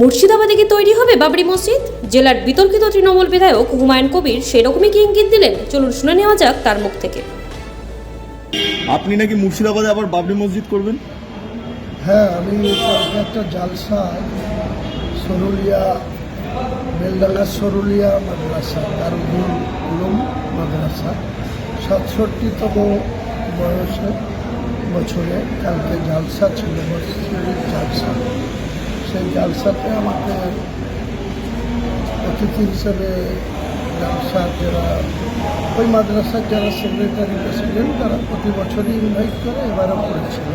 মুর্শিদাবাদে কি তৈরি হবে বাবরি মসজিদ? জেলার বিতর্কিত তৃণমূল বিধায়ক হুমায়ুন কবির সেরকমই কি ইঙ্গিত দিলেন? চলুন শুনে নেওয়া যাক তার মুখ থেকে। আপনি নাকি মুর্শিদাবাদে আবার বাবরি মসজিদ করবেন? হ্যাঁ আমি একটা জালসা সরুলিয়া বেলডাঙ্গা সরুলিয়া মাদ্রাসা দারুল উলুম মাদ্রাসা সাতষট্টিতম বয়সে বছরে কালকে জালসা ছিল মসজিদের জালসা। সেই জালসাতে আমাকে অতিথি হিসেবে জালসা যারা, ওই মাদ্রাসার যারা সেক্রেটারি প্রেসিডেন্ট তারা প্রতি বছরই ইনভাইট করে, এবারও করেছিল।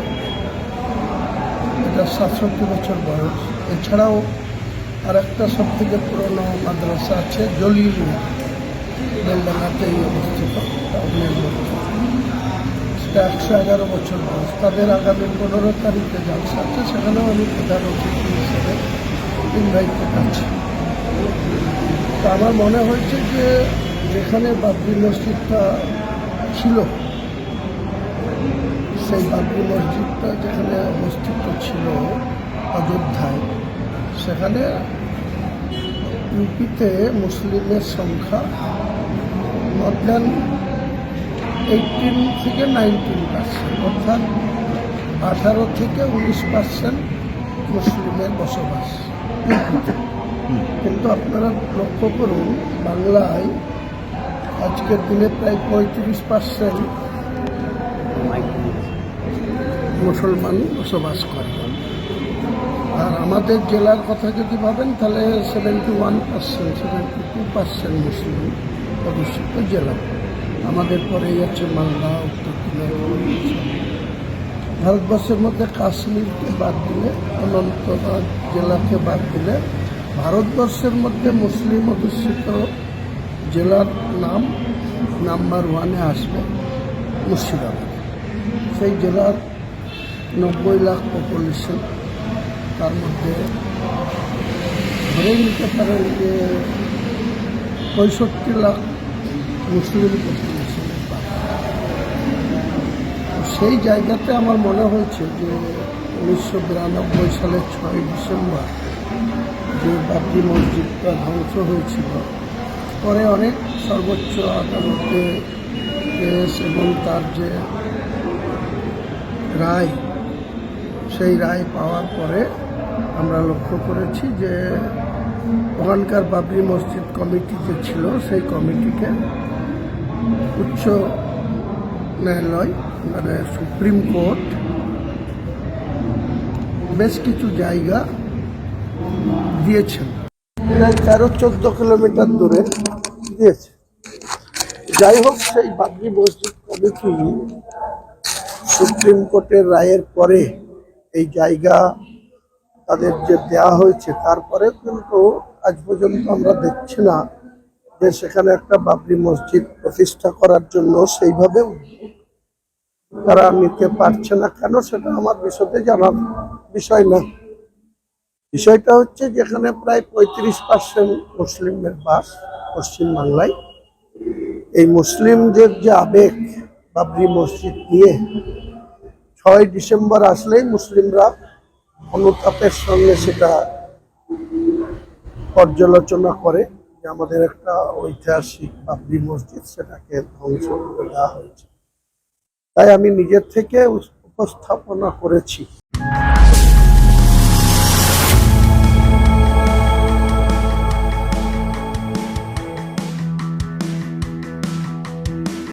এটা সাতষট্টি বছর বয়স। এছাড়াও আর একটা সব থেকে পুরনো মাদ্রাসা আছে জলিলিয়া বেলডাঙ্গাতেই অবস্থিত সেটা একশো এগারো বছর বয়স। তাদের আগামী পনেরো তারিখে জালসা আছে, সেখানেও আমি প্রধান অতিথি হিসেবে ইনভাইটেড আছি তা আমার মনে হয়েছে যে যেখানে বাবরি মসজিদটা ছিল, সেই বাবরি মসজিদটা যেখানে অবস্থিত ছিল অযোধ্যায়, সেখানে ইউপিতে মুসলিমের সংখ্যা মর দেন এইটিন থেকে নাইনটিন পার্সেন্ট অর্থাৎ আঠারো থেকে উনিশ পার্সেন্ট মুসলিমের বসবাস। কিন্তু আপনারা লক্ষ্য করুন, বাংলায় আজকের দিনে প্রায় পঁয়ত্রিশ পার্সেন্ট মুসলমান বসবাস করে। আর আমাদের জেলার কথা যদি ভাবেন, তাহলে seventy one percent seventy two percent মুসলিম অধ্যুষিত জেলা। আমাদের পরেই আছে মালদা, উত্তর দিনাজপুর ভারতবর্ষের মধ্যে কাশ্মীরকে বাদ দিলে, অনন্তনাগ জেলাকে বাদ দিলে, ভারতবর্ষের মধ্যে মুসলিম অধ্যুষিত জেলার নাম নাম্বার ওয়ানে আসবে মুর্শিদাবাদ। সেই জেলার নব্বই লাখ পপুলেশন তার মধ্যে ধরেই নিতে পারেন যে পঁয়ষট্টি লাখ মুসলিম পপুলেশনের সেই জায়গাতে আমার মনে হয়েছে যে উনিশশো বিরানব্বই সালের ছয় ডিসেম্বর যে বাবরি মসজিদটা ধ্বংস হয়েছিল, পরে অনেক সর্বোচ্চ আদালতে কেস এবং তার যে রায়, সেই রায় পাওয়ার পরে আমরা লক্ষ্য করেছি যে ওখানকার বাবরি মসজিদ কমিটি যে ছিল, সেই কমিটিকে উচ্চ ন্যায়ালয় মানে সুপ্রিম কোর্ট, বেশ কিছু জায়গা দিয়েছেন। প্রায় তেরো চোদ্দ কিলোমিটার দূরে দিয়েছে। যাই হোক, সেই বাবরি মসজিদ কমিটি সুপ্রিম কোর্টের রায়ের পরে এই জায়গা তাদের যে দেয়া হয়েছে তারপরে কিন্তু আজ পর্যন্ত আমরা দেখছি না যে সেখানে একটা বাবরি মসজিদ প্রতিষ্ঠা করার জন্য সেইভাবে তারা নিতে পারছে না। কেন সেটা আমার বিশদে জানার বিষয় না। বিষয়টা হচ্ছে যেখানে প্রায় পঁয়ত্রিশ পার্সেন্ট মুসলিমের বাস পশ্চিম বাংলায়। এই মুসলিমদের যে আবেগ বাবরি মসজিদ নিয়ে ছয় ডিসেম্বর আসলেই মুসলিমরা অনুতাপের সঙ্গে সেটা পর্যালোচনা করে যে আমাদের একটা ঐতিহাসিক বাবরি মসজিদ সেটাকে ধ্বংস করে দেওয়া হয়েছে। তাই আমি নিজের থেকে উপস্থাপনা করেছি।